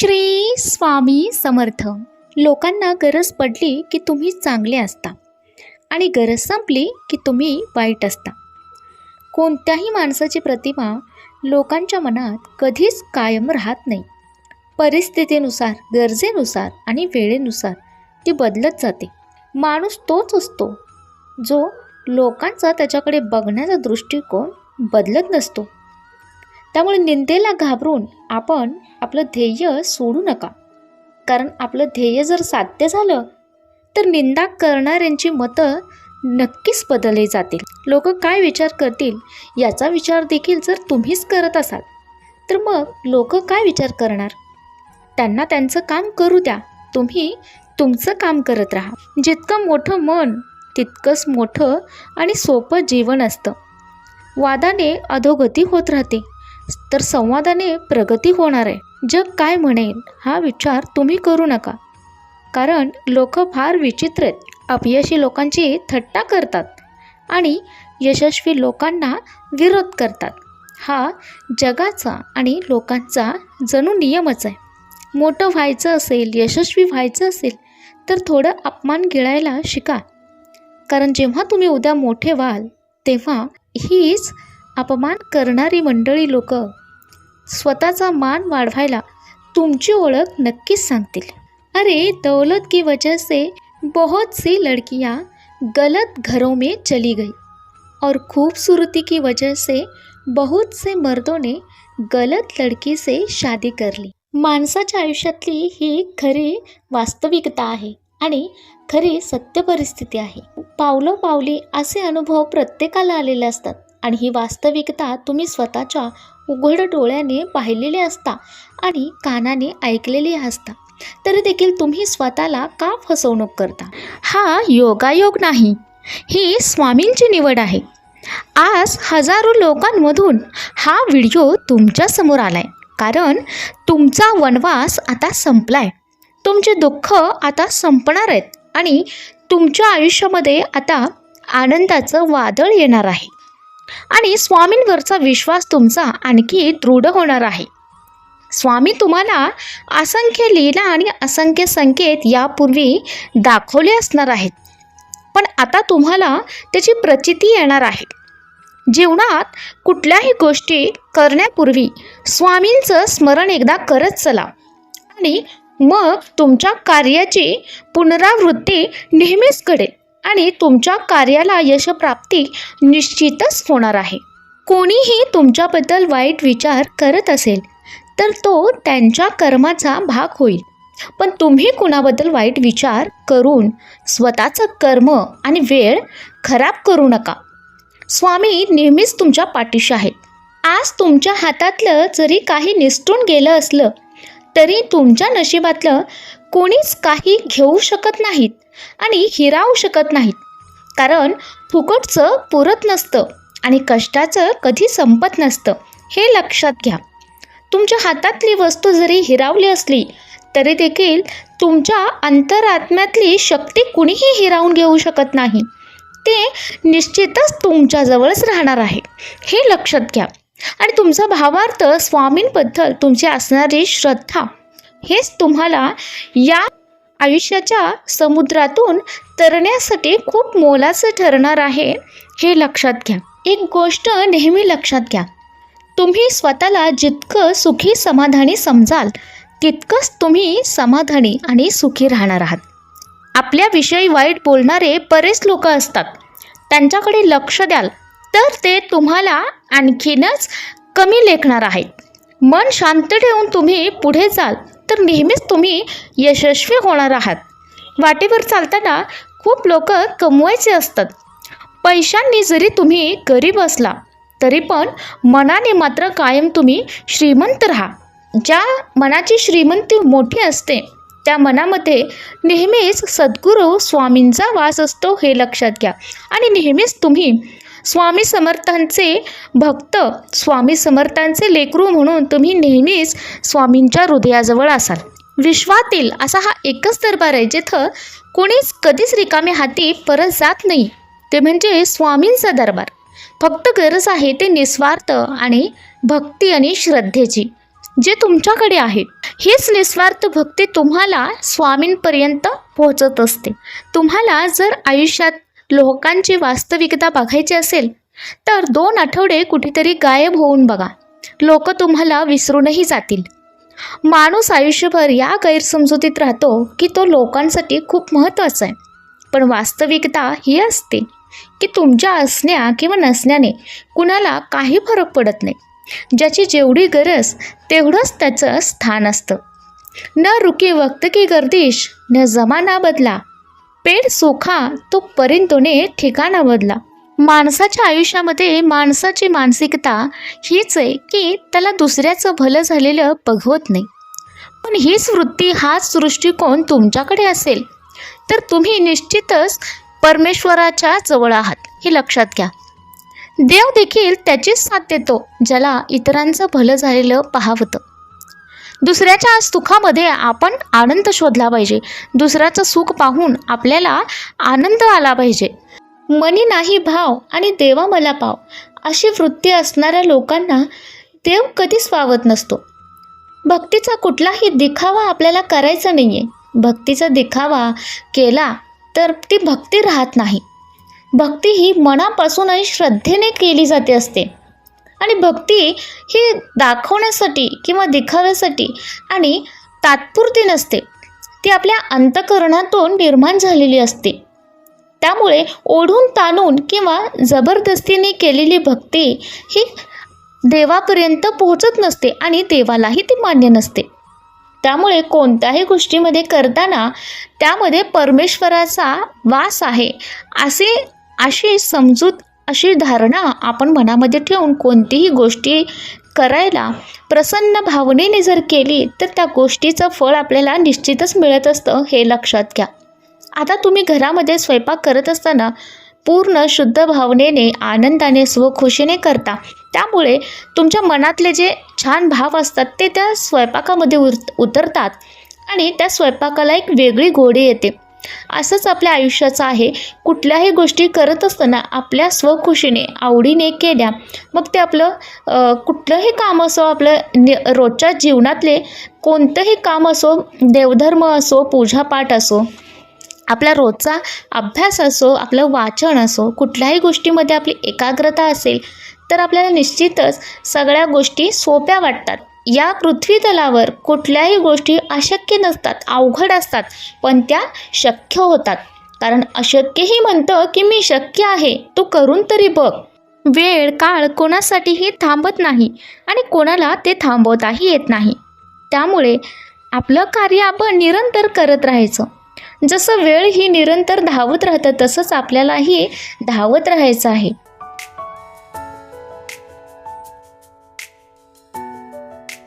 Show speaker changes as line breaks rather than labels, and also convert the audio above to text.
श्री स्वामी समर्थ. लोकांना गरज पडली की तुम्ही चांगले असता आणि गरज संपली की तुम्ही वाईट असता. कोणत्याही माणसाची प्रतिमा लोकांच्या मनात कधीच कायम राहत नाही. परिस्थितीनुसार गरजेनुसार आणि वेळेनुसार ती बदलत जाते. माणूस तोच असतो जो लोकांचा त्याच्याकडे बघण्याचा दृष्टिकोन बदलत नसतो. त्यामुळे निंदेला घाबरून आपण आपलं ध्येय सोडू नका. कारण आपलं ध्येय जर साध्य झालं तर निंदा करणाऱ्यांची मतं नक्कीच बदलली जातील. लोक काय विचार करतील याचा विचार देखील जर तुम्हीच करत असाल तर मग लोक काय विचार करणार? त्यांना त्यांचं काम करू द्या. तुम्ही तुमचं काम करत राहा. जितकं मोठं मन तितकंच मोठं आणि सोपं जीवन असतं. वादाने अधोगती होत राहते. तर संवादाने प्रगती होणार आहे. जग काय म्हणेल हा विचार तुम्ही करू नका. कारण लोक फार विचित्र आहेत. अपयशी लोकांची थट्टा करतात आणि यशस्वी लोकांना विरोध करतात. हा जगाचा आणि लोकांचा जणू नियमच आहे. मोठं व्हायचं असेल यशस्वी व्हायचं असेल तर थोडं अपमान गिळायला शिका. कारण जेव्हा तुम्ही उद्या मोठे व्हाल तेव्हा हीच अपमान करणारी मंडळी लोक स्वतःचा मान वाढवायला तुमची ओळख नक्कीच सांगतील. अरे दौलत की वजह से बहुत सी लड़कियां गलत घरों में चली गई और खूबसूरती की वजह से बहुत से मर्दों ने गलत लड़की से शादी कर ली। माणसाच्या आयुष्यातली ही खरी वास्तविकता आहे आणि खरी सत्य परिस्थिती आहे. पावलं पावली असे अनुभव प्रत्येकाला आलेले असतात. आणि ही वास्तविकता तुम्ही स्वतःच्या उघड डोळ्याने पाहिलेली असता आणि कानाने ऐकलेली असता. तरी देखील तुम्ही स्वतःला का फसवणूक करता? हा योगायोग नाही. ही स्वामींची निवड आहे. आज हजारो लोकांमधून हा व्हिडिओ तुमच्यासमोर आला आहे कारण तुमचा वनवास आता संपला आहे तुमचे दुःख आता संपणार आहेत आणि तुमच्या आयुष्यामध्ये आता आनंदाचं वादळ येणार आहे. आणि स्वामींवरचा विश्वास तुमचा आणखी दृढ होणार आहे. स्वामी तुम्हाला असंख्य लीला आणि असंख्य संकेत यापूर्वी दाखवले असणार आहेत. पण आता तुम्हाला त्याची प्रचिती येणार आहे. जीवनात कुठल्याही गोष्टी करण्यापूर्वी स्वामींचं स्मरण एकदा करत चला आणि मग तुमच्या कार्याची पुनरावृत्ती नेहमीच घडेल. आणि तुमच्या कार्याला यशप्राप्ती निश्चितच होणार आहे. कोणीही तुमच्याबद्दल वाईट विचार करत असेल तर तो त्यांच्या कर्माचा भाग होईल. पण तुम्ही कुणाबद्दल वाईट विचार करून स्वतःचं कर्म आणि वेळ खराब करू नका. स्वामी नेहमीच तुमच्या पाठीशी आहेत. आज तुमच्या हातातलं जरी काही निसटून गेलं असलं तरी तुमच्या नशिबातलं कोणीच काही घेऊ शकत नाहीत आणि हिरावू शकत नाहीत. कारण फुकटचं पुरत नसतं आणि कष्टाचं कधी संपत नसतं हे लक्षात घ्या. तुमच्या हातातली वस्तू जरी हिरावली असली तरी देखील तुमच्या अंतरात्म्यातली शक्ती कुणीही हिरावून घेऊ शकत नाही. ते निश्चितच तुमच्याजवळच राहणार आहे हे लक्षात घ्या. आणि तुमचा भावार्थ स्वामींबद्दल तुमची असणारी श्रद्धा हेच तुम्हाला या आयुष्याच्या समुद्रातून तरण्यासाठी खूप मोलाचं ठरणार आहे हे लक्षात घ्या. एक गोष्ट नेहमी लक्षात घ्या. तुम्ही स्वतःला जितकं सुखी समाधानी समजाल तितकंच तुम्ही समाधानी आणि सुखी राहणार आहात. आपल्याविषयी वाईट बोलणारे बरेच लोक असतात. त्यांच्याकडे लक्ष द्याल तर ते तुम्हाला आणखीनच कमी लेखणार आहेत. मन शांत ठेवून तुम्ही पुढे जाल तर नेहमीच तुम्ही यशस्वी होणार आहात. वाटेवर चालताना खूप लोक कमवायचे असतात. पैशांनी जरी तुम्ही गरीब असला तरी पण मनाने मात्र कायम तुम्ही श्रीमंत राहा. ज्या मनाची श्रीमंती मोठी असते त्या मनामध्ये नेहमीच सद्गुरू स्वामींचा वास असतो हे लक्षात घ्या. आणि नेहमीच तुम्ही स्वामी समर्थांचे भक्त स्वामी समर्थांचे लेकरू म्हणून तुम्ही नेहमीच स्वामींच्या हृदयाजवळ असाल. विश्वातील असा हा एकच दरबार आहे जिथं कोणीच कधीच रिकामे हाती परत जात नाही. ते म्हणजे स्वामींचा दरबार. फक्त गरज आहे ते निस्वार्थ आणि भक्ती आणि श्रद्धेची जे तुमच्याकडे आहे. हीच निस्वार्थ भक्ती तुम्हाला स्वामींपर्यंत पोहोचत असते. तुम्हाला जर आयुष्यात लोकांची वास्तविकता बघायची असेल तर दोन आठवडे कुठेतरी गायब होऊन बघा. लोक तुम्हाला विसरूनही जातील. माणूस आयुष्यभर या गैरसमजुतीत राहतो की तो लोकांसाठी खूप महत्त्वाचा आहे. पण वास्तविकता ही असते की तुमच्या असण्या किंवा नसण्याने कुणाला काही फरक पडत नाही. ज्याची जेवढी गरज तेवढंच त्याचं स्थान असतं. न रुकी वक्त की गर्दिश न जमाना बदला पेड सोखा तो परिंतोने ठिकाणा बदला. माणसाच्या आयुष्यामध्ये माणसाची मानसिकता हीच आहे की त्याला दुसऱ्याचं भलं झालेलं बघवत नाही. पण हीच वृत्ती हाच दृष्टिकोन तुमच्याकडे असेल तर तुम्ही निश्चितच परमेश्वराच्या जवळ आहात हे लक्षात घ्या. देव देखील त्याचीच साथ देतो ज्याला इतरांचं भलं झालेलं पाहावतं. दुसऱ्याच्या सुखामध्ये आपण आनंद शोधला पाहिजे. दुसऱ्याचं सुख पाहून आपल्याला आनंद आला पाहिजे. मनी नाही भाव आणि देवा मला पाव. अशी वृत्ती असणाऱ्या लोकांना देव कधीच पावत नसतो. भक्तीचा कुठलाही दिखावा आपल्याला करायचा नाही आहे भक्तीचा दिखावा केला तर ती भक्ती राहत नाही. भक्ती ही मनापासून आणि श्रद्धेने केली जाते असते. आणि भक्ती ही दाखवण्यासाठी किंवा दिखाव्यासाठी आणि तात्पुरती नसते. ती आपल्या अंतकरणातून निर्माण झालेली असते. त्यामुळे ओढून ताणून किंवा जबरदस्तीने केलेली भक्ती ही देवापर्यंत पोहोचत नसते आणि देवालाही ती मान्य नसते. त्यामुळे कोणत्याही गोष्टीमध्ये करताना त्यामध्ये परमेश्वराचा वास आहे असे अशी समजूत अशी धारणा आपण मनामध्ये ठेवून कोणतीही गोष्टी करायला प्रसन्न भावनेने जर केली तर त्या गोष्टीचं फळ आपल्याला निश्चितच मिळत असतं हे लक्षात घ्या. आता तुम्ही घरामध्ये स्वयंपाक करत असताना पूर्ण शुद्ध भावनेने आनंदाने स्वखुशीने करता. त्यामुळे तुमच्या मनातले जे छान भाव असतात ते त्या स्वयंपाकामध्ये उर उतरतात आणि त्या स्वयंपाकाला एक वेगळी गोडी येते. असंच आपल्या आयुष्याचं आहे. कुठल्याही गोष्टी करत असताना आपल्या स्वखुशीने आवडीने केल्या मग ते आपलं कुठलंही काम असो आपलं नि रोजच्या जीवनातले कोणतंही काम असो देवधर्म असो पूजापाठ असो आपला रोजचा अभ्यास असो आपलं वाचन असो कुठल्याही गोष्टीमध्ये आपली एकाग्रता असेल तर आपल्याला निश्चितच सगळ्या गोष्टी सोप्या वाटतात. या पृथ्वीतलावर कुठल्याही गोष्टी अशक्य नसतात अवघड असतात पण त्या शक्य होतात. कारण अशक्यही म्हणतं की मी शक्य आहे तू करून तरी बघ. वेळ काळ कोणासाठीही थांबत नाही आणि कोणाला ते थांबवताही येत नाही. त्यामुळे आपलं कार्य आपण निरंतर करत राहायचं. जसं वेळ ही निरंतर धावत राहतं तसंच आपल्यालाही धावत राहायचं आहे.